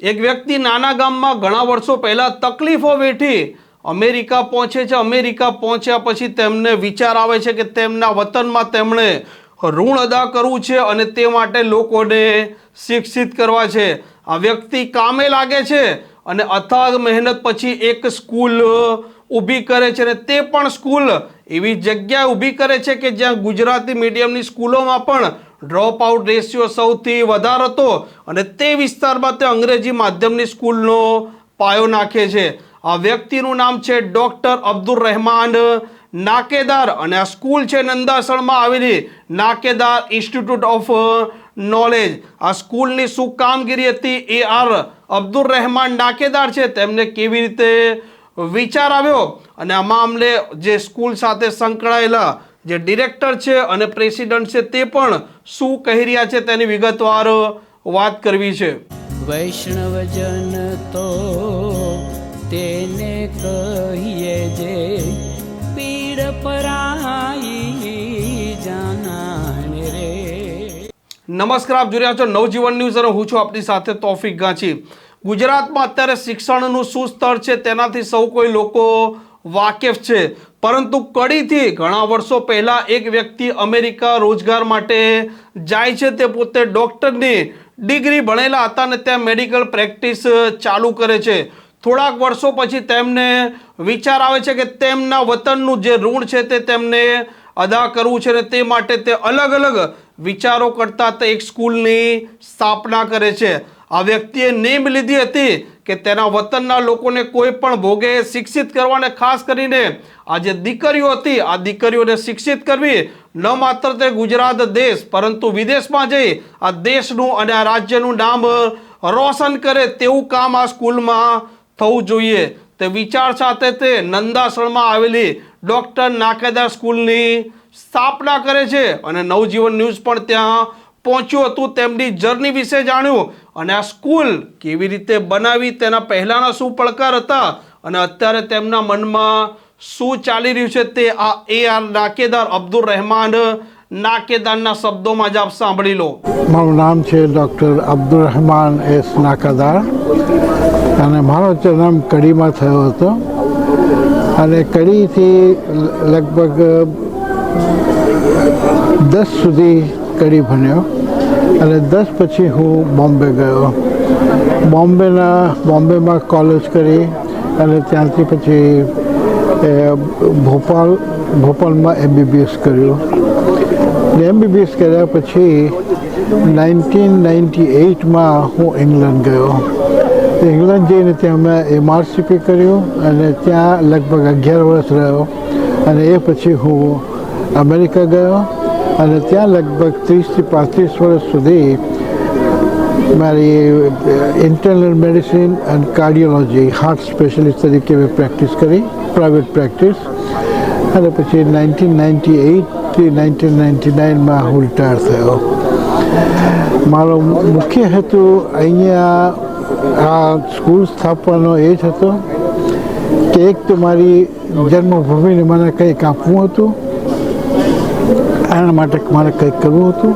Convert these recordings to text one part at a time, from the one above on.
એક વ્યક્તિ નાના ગામમાં ઘણા વર્ષો પહેલાં તકલીફો વેઠી અમેરિકા પહોંચે છે. અમેરિકા પહોંચ્યા પછી તેમને વિચાર આવે છે કે તેમના વતનમાં તેમણે ઋણ અદા કરવું છે અને તે માટે લોકોને શિક્ષિત કરવા છે. આ વ્યક્તિ કામે લાગે છે અને અથાગ મહેનત પછી એક સ્કૂલ ઊભી કરે છે અને તે પણ સ્કૂલ એવી જગ્યાએ ઊભી કરે છે કે જ્યાં ગુજરાતી મીડિયમની સ્કૂલોમાં પણ ડ્રોપ આઉટ રેશિયો સૌથી વધારે હતો અને તે વિસ્તારમાં તે અંગ્રેજી માધ્યમની સ્કૂલનો પાયો નાખે છે. આ વ્યક્તિનું નામ છે ડોક્ટર અબ્દુલ રહેમાન નાકેદાર અને આ સ્કૂલ છે નંદાસણમાં આવેલી નાકેદાર ઇન્સ્ટિટ્યૂટ ઓફ નોલેજ. આ સ્કૂલની શું કામગીરી હતી? એ આર અબ્દુલ રહેમાન નાકેદાર છે તેમને કેવી રીતે વિચાર આવ્યો? અને આ મામલે જે સ્કૂલ સાથે સંકળાયેલા જે ડિરેક્ટર છે અને પ્રેસિડન્ટ છે તે પણ શું કહી રહ્યા છે તેની વિગતવાર વાત કરવી છે. વૈષ્ણવજન તો તેને કહીએ જે પીડ પરાઈ જાનાને રે. નમસ્કાર આપ જોઈ રહ્યા છો નવજીવન ન્યૂઝ અને હું છું આપની સાથે તોફિક ગાંચી. ગુજરાતમાં અત્યારે શિક્ષણનું શું સ્તર છે તેનાથી સૌ કોઈ લોકો વાકેફ છે. પરંતુ કડીથી ઘણા વર્ષો પહેલાં એક વ્યક્તિ અમેરિકા રોજગાર માટે જાય છે તે પોતે ડૉક્ટરની ડિગ્રી ભણેલા હતા અને ત્યાં મેડિકલ પ્રેક્ટિસ ચાલુ કરે છે. થોડાક વર્ષો પછી તેમને વિચાર આવે છે કે તેમના વતનનું જે ઋણ છે તે તેમને અદા કરવું છે અને તે માટે તે અલગ અલગ વિચારો કરતા તે એક સ્કૂલની સ્થાપના કરે છે. આ વ્યક્તિએ નેમ લીધી હતી કે તેના વતનના લોકોને કોઈ પણ ભોગે શિક્ષિત કરવાને ખાસ કરીને આ જે દીકરીઓ હતી, આ દીકરીઓને શિક્ષિત કરવી ન માત્ર તે ગુજરાત દેશ, પરંતુ વિદેશમાં જઈ આ દેશનું અને આ રાજ્યનું નામ રોશન કરે તેવું કામ આ સ્કૂલમાં થવું જોઈએ. તે વિચાર સાથે તે નંદાસણમાં આવેલી ડૉક્ટર નાકેદાર સ્કૂલની સ્થાપના કરે છે અને નવજીવન ન્યૂઝ પણ ત્યાં પહોંચ્યું હતું તેમની જર્ની વિશે જાણ્યું. અને આ સ્કૂલ કેવી રીતે બનાવી તેના પહેલાંના શું પડકાર હતા અને અત્યારે તેમના મનમાં શું ચાલી રહ્યું છે તે આ એ આર નાકેદાર અબ્દુલ રહેમાન નાકેદારના શબ્દોમાં જ આપ સાંભળી લો. મારું નામ છે ડૉક્ટર અબ્દુલ રહેમાન એસ નાકાદાર. અને મારો જન્મ કડીમાં થયો હતો. અને કડીથી લગભગ દસ સુધી કડી ભણ્યો. અને દસ પછી હું બોમ્બે ગયો. બોમ્બેના, બોમ્બેમાં કોલેજ કરી અને ત્યાંથી પછી ભોપાલ, ભોપાલમાં એમબીબીએસ કર્યું. એમબીબીએસ કર્યા પછી નાઇન્ટીન નાઇન્ટી એઇટમાં હું ઇંગ્લેન્ડ ગયો. ઇંગ્લેન્ડ જઈને ત્યાં મેં એમઆરસીપી કર્યું અને ત્યાં લગભગ અગિયાર વર્ષ રહ્યો. અને એ પછી હું અમેરિકા ગયો. અને ત્યાં લગભગ ત્રીસથી પાંત્રીસ વર્ષ સુધી મારી ઇન્ટરનલ મેડિસિન અને કાર્ડિયોલોજી હાર્ટ સ્પેશિયલિસ્ટ તરીકે મેં પ્રેક્ટિસ કરી પ્રાઇવેટ પ્રેક્ટિસ અને પછી નાઇન્ટીન નાઇન્ટી એઇટથી નાઇન્ટીન નાઇન્ટી નાઇનમાં હું રિટાયર થયો. મારો મુખ્ય હેતુ અહીંયા આ સ્કૂલ સ્થાપવાનો એ જ હતો કે એક તો મારી જન્મભૂમિને મને કંઈક આપવું હતું એના માટે મારે કંઈક કરવું હતું.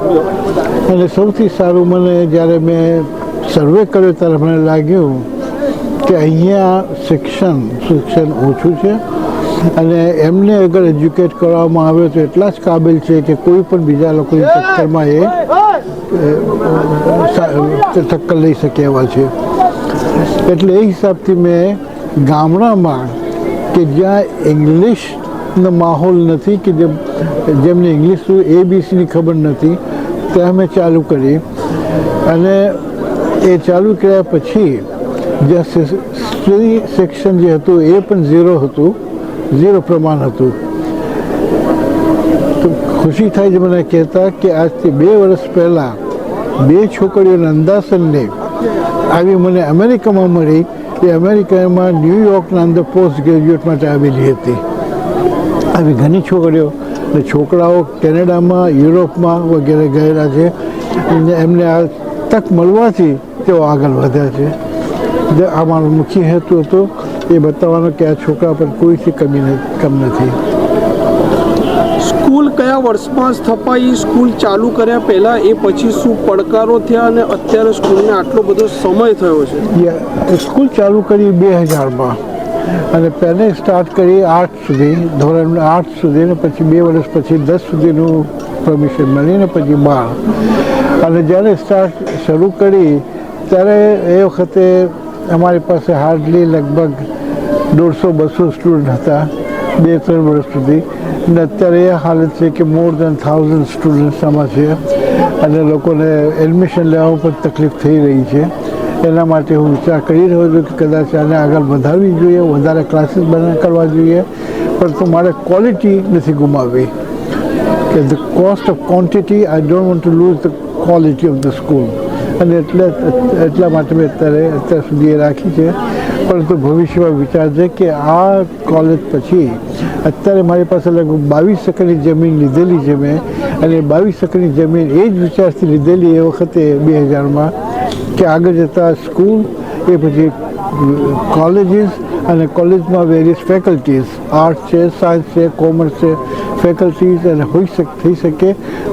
અને સૌથી સારું મને જ્યારે મેં સર્વે કર્યો ત્યારે મને લાગ્યું કે અહીંયા શિક્ષણ શિક્ષણ ઓછું છે. અને એમને અગર એજ્યુકેટ કરવામાં આવે તો એટલા જ કાબિલ છે કે કોઈ પણ બીજા લોકોની ચક્કરમાં એ ચક્કર લઈ શકે એવા છે. એટલે એ હિસાબથી મેં ગામડામાં કે જ્યાં ઇંગ્લિશનો માહોલ નથી કે જેમ જેમને ઇંગ્લિશ એબીસીની ખબર નથી ત્યાં અમે ચાલુ કરી અને એ ચાલુ કર્યા પછી સ- સ્ત્રી સેક્શન જે હતું, એ પણ ઝીરો હતું ઝીરો પ્રમાણ હતું. તો ખુશી થાય છે મને કહેતા કે આજથી બે વર્ષ પહેલાં બે છોકરીઓના અંદાસનને આવી મને અમેરિકામાં મળી, એ અમેરિકામાં ન્યૂયોર્કના અંદર પોસ્ટ ગ્રેજ્યુએટ માટે આવેલી હતી. આવી ઘણી છોકરીઓ. અને છોકરાઓ કેનેડામાં યુરોપમાં વગેરે ગયેલા છે. અને એમને આ તક મળવાથી તેઓ આગળ વધ્યા છે. જે આ મારો મુખ્ય હેતુ હતો એ બતાવવાનો કે આ છોકરા પર કોઈથી કમી કમ નથી. સ્કૂલ કયા વર્ષમાં સ્થપાઈ? સ્કૂલ ચાલુ કર્યા પહેલાં એ પછી શું પડકારો થયા અને અત્યારે સ્કૂલને આટલો બધો સમય થયો છે? યા સ્કૂલ ચાલુ કરી બે હજારમાં. અને પહેલે સ્ટાર્ટ કરી આઠ સુધી, ધોરણ આઠ સુધી ને પછી બે વર્ષ પછી દસ સુધીનું પરમિશન મળીને પછી બાર. અને જ્યારે સ્ટાર્ટ શરૂ કરી, ત્યારે એ વખતે અમારી પાસે હાર્ડલી લગભગ દોઢસો બસો સ્ટુડન્ટ હતા, બે ત્રણ વર્ષ સુધી. અને અત્યારે એ હાલત છે કે મોર દેન થાઉઝન્ડ સ્ટુડન્ટ્સ આમાં છે. અને લોકોને એડમિશન લેવામાં પણ તકલીફ થઈ રહી છે. એના માટે હું વિચાર કરી રહ્યો છું કે કદાચ આને આગળ વધારવી જોઈએ, વધારે ક્લાસીસ બના કરવા જોઈએ. પરંતુ મારે ક્વોલિટી નથી ગુમાવવી. કે the cost of quantity I don't want to lose the quality of the school અને એટલે એટલા માટે મેં અત્યારે અત્યાર સુધી એ રાખી છે. પરંતુ ભવિષ્યમાં વિચાર છે કે આ કોલેજ પછી અત્યારે મારી પાસે લગભગ બાવીસ એકરની જમીન લીધેલી છે મેં. અને બાવીસ એકરની જમીન એ જ વિચારથી લીધેલી એ વખતે બે હજારમાં. કે આગળ જતાં સ્કૂલ એ પછી કોલેજીસ અને કોલેજમાં વેરિયસ ફેકલ્ટીઝ આર્ટ છે સાયન્સ છે કોમર્સ છે ફેકલ્ટીઝ અને હોઈ શક, થઈ શકે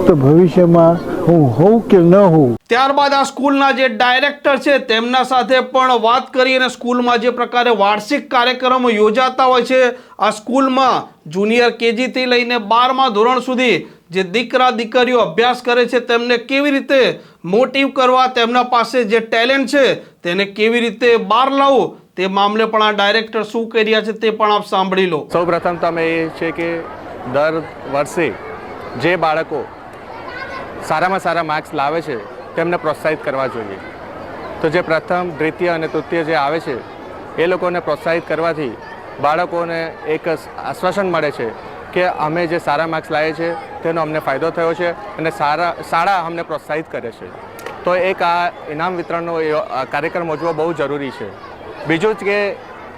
તો ભવિષ્યમાં હું હોઉં કે ન હોઉં? ત્યારબાદ આ સ્કૂલના જે ડાયરેક્ટર છે તેમના સાથે પણ વાત કરી અને સ્કૂલમાં જે પ્રકારે વાર્ષિક કાર્યક્રમો યોજાતા હોય છે, આ સ્કૂલમાં જુનિયર કેજીથી લઈને બારમા ધોરણ સુધી જે દીકરા દીકરીઓ અભ્યાસ કરે છે તેમને કેવી રીતે મોટિવ કરવા તેમના પાસે જે ટેલેન્ટ છે, તેને કેવી રીતે બહાર લાવવું, તે મામલે પણ આ ડાયરેક્ટર શું કરી રહ્યા છે તે પણ આપ સાંભળી લો. સૌ પ્રથમ તમે એ છે કે દર વર્ષે જે બાળકો સારામાં સારા માર્ક્સ લાવે છે, તેમને પ્રોત્સાહિત કરવા જોઈએ. તો જે પ્રથમ, દ્વિતીય અને તૃતીય જે આવે છે, એ લોકોને પ્રોત્સાહિત કરવાથી બાળકોને એક આશ્વાસન મળે છે કે અમે જે સારા માર્ક્સ લાવીએ છીએ, તેનો અમને ફાયદો થયો છે અને સારા, શાળા અમને પ્રોત્સાહિત કરે છે. તો એક આ ઇનામ વિતરણનો કાર્યક્રમ યોજવો બહુ જરૂરી છે. બીજું જ કે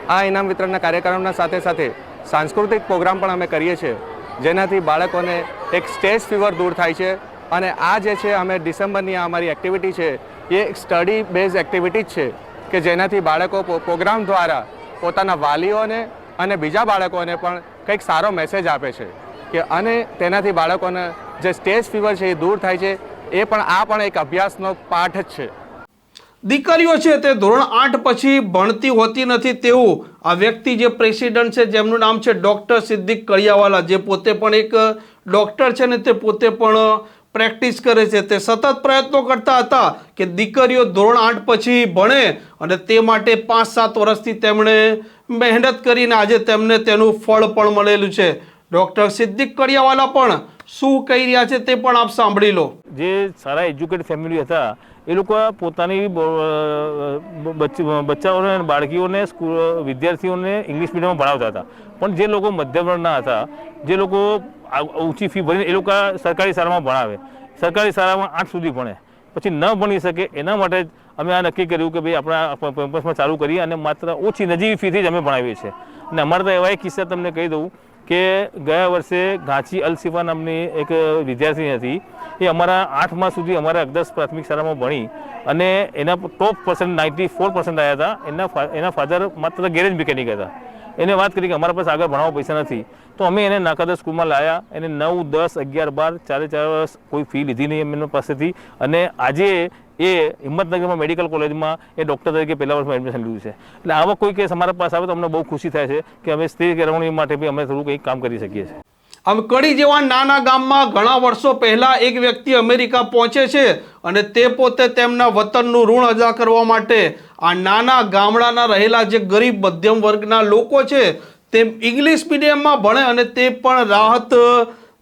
આ ઇનામ વિતરણના કાર્યક્રમના સાથે સાથે સાંસ્કૃતિક પ્રોગ્રામ પણ અમે કરીએ છીએ, જેનાથી બાળકોને એક સ્ટેજ ફીવર દૂર થાય છે અને આ જે છે, અમે ડિસેમ્બરની આ અમારી એક્ટિવિટી છે, એ એક સ્ટડી બેઝ એક્ટિવિટી જ છે, કે જેનાથી બાળકો પ્રોગ્રામ દ્વારા પોતાના વાલીઓને અને બીજા બાળકોને પણ કંઈક સારો મેસેજ આપે છે કે અને તેનાથી બાળકોને જે સ્ટેજ ફીવર છે એ દૂર થાય છે, એ પણ આ પણ એક અભ્યાસનો પાઠ જ છે. દીકરીઓ છે તે ધોરણ આઠ પછી ભણતી હોતી નથી તેવું આ વ્યક્તિ જે પ્રેસિડન્ટ છે જેમનું નામ છે ડૉક્ટર સિદ્દીક કળિયાવાલા, જે પોતે પણ એક ડૉક્ટર છે ને તે પોતે પણ પ્રેક્ટિસ કરે છે. તે સતત પ્રયત્નો કરતા હતા કે દીકરીઓ ધોરણ આઠ પછી ભણે અને તે માટે પાંચ સાત વર્ષથી તેમણે મહેનત કરીને આજે તેમને તેનું ફળ પણ મળેલું છે. ડૉક્ટર સિદ્દીક કડિયાવાલા પણ શું કહી રહ્યા છે તે પણ આપ સાંભળી લો. જે સારા એજ્યુકેટેડ ફેમિલી હતા, એ લોકો પોતાની બચ્ચાઓને બાળકીઓને સ્કૂલ, વિદ્યાર્થીઓને ઇંગ્લિશ મીડિયમમાં ભણાવતા હતા. પણ જે લોકો મધ્યમ વર્ગના હતા, જે લોકો ઊંચી ફી ભરીને એ લોકો સરકારી શાળામાં ભણાવે. સરકારી શાળામાં આઠ સુધી ભણે. પછી ન ભણી શકે, એના માટે અમે આ નક્કી કર્યું કે ભાઈ આપણા કેમ્પસમાં ચાલુ કરીએ અને માત્ર ઓછી નજીવી ફીથી જ અમે ભણાવીએ છીએ. અને અમારે તો એવા એક કિસ્સા તમને કહી દઉં કે ગયા વર્ષે ઘાંચી અલસિફા નામની એક વિદ્યાર્થી હતી, એ અમારા આઠમા સુધી અમારા અગદસ પ્રાથમિક શાળામાં ભણી અને એના top percent ninety four percent આવ્યા હતા. એના એના ફાધર માત્ર ગેરેજ મિકેનિક હતા. એને વાત કરી કે અમારા પાસે આગળ ભણાવવા પૈસા નથી. તો અમે એને નાકાદર સ્કૂલમાં લાયા. એને નવ, દસ, અગિયાર, બાર, ચારે, ચાર વર્ષ કોઈ ફી લીધી નહીં એમના પાસેથી. અને આજે એ હિંમતનગરમાં મેડિકલ કોલેજમાં એ ડૉક્ટર તરીકે પહેલા વર્ષમાં એડમિશન લીધું છે. એટલે આવા કોઈ કેસ અમારા પાસે આવે તો અમને બહુ ખુશી થાય છે કે અમે સ્ત્રી કેળવણી માટે બી અમે થોડું કંઈક કામ કરી શકીએ છીએ. આમ કડી જેવા નાના ગામમાં ઘણા વર્ષો પહેલાં એક વ્યક્તિ અમેરિકા પહોંચે છે અને તે પોતે તેમના વતનનું ઋણ અદા કરવા માટે આ નાના ગામડાના રહેલા જે ગરીબ મધ્યમ વર્ગના લોકો છે તે ઇંગ્લિશ મીડિયમમાં ભણે અને તે પણ રાહત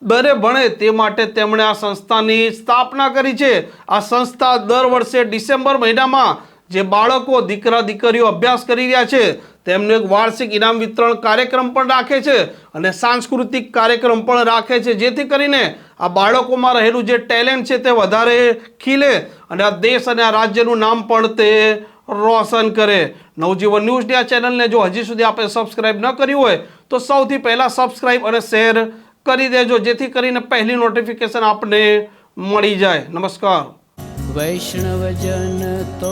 દરે ભણે તે માટે તેમણે આ સંસ્થાની સ્થાપના કરી છે. આ સંસ્થા દર વર્ષે ડિસેમ્બર મહિનામાં જે બાળકો, દીકરા, દીકરીઓ અભ્યાસ કરી રહ્યા છે તેમને એક વાર્ષિક ઇનામ વિતરણ કાર્યક્રમ પણ રાખે છે અને સાંસ્કૃતિક કાર્યક્રમ પણ રાખે છે. જેથી કરીને આ બાળકોમાં રહેલું જે ટેલેન્ટ છે તે વધારે ખીલે અને આ દેશ અને આ રાજ્યનું નામ પણ તે રોશન કરે. નવજીવન ન્યૂઝની આ ચેનલને જો હજી સુધી આપણે સબસ્ક્રાઈબ ન કર્યું હોય, તો સૌથી પહેલાં સબસ્ક્રાઈબ અને શેર કરી દેજો, જેથી કરીને પહેલી નોટિફિકેશન આપને મળી જાય. નમસ્કાર. વૈષ્ણવજન તો